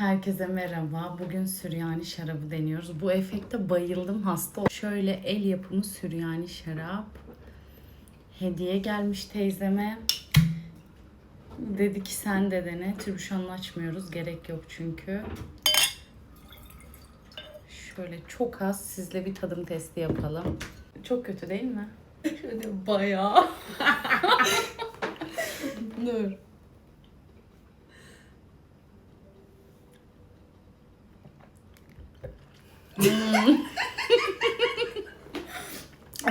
Herkese merhaba. Bugün Süryani şarabı deniyoruz. Bu efekte bayıldım. Hasta Şöyle el yapımı Süryani şarap. Hediye gelmiş teyzeme. Dedi ki sen de dene. Tribüşonunu açmıyoruz. Gerek yok çünkü. Şöyle çok az sizle bir tadım testi yapalım. Çok kötü değil mi? Şöyle bayağı. Dur.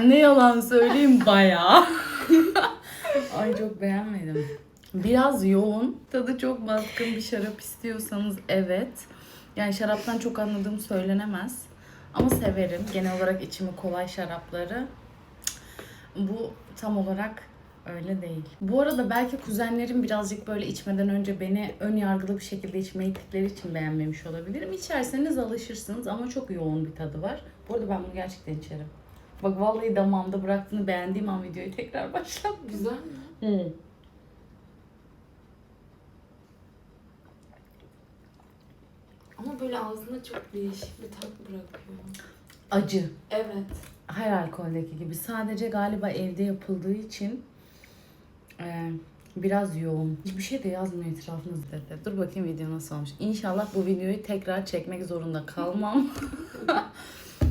Ne yalan söyleyeyim bayağı. Ay çok beğenmedim. Biraz yoğun. Tadı çok baskın bir şarap istiyorsanız evet. Yani şaraptan çok anladığım söylenemez. Ama severim. Genel olarak içimi kolay şarapları. Bu tam olarak öyle değil. Bu arada belki kuzenlerim birazcık böyle içmeden önce beni ön yargılı bir şekilde içmeyi gittikleri için beğenmemiş olabilirim. İçerseniz alışırsınız ama çok yoğun bir tadı var. Bu arada ben bunu gerçekten içerim. Bak vallahi damağımda bıraktığını beğendiğim an videoyu tekrar başlat. Güzel mi? Hı. Ama böyle ağzında çok değişik bir tat bırakıyor. Acı. Evet. Her alkoldeki gibi. Sadece galiba evde yapıldığı için e, biraz yoğun. Hiçbir şey de yazmıyor etrafınızda. Dur bakayım video nasıl olmuş. İnşallah bu videoyu tekrar çekmek zorunda kalmam.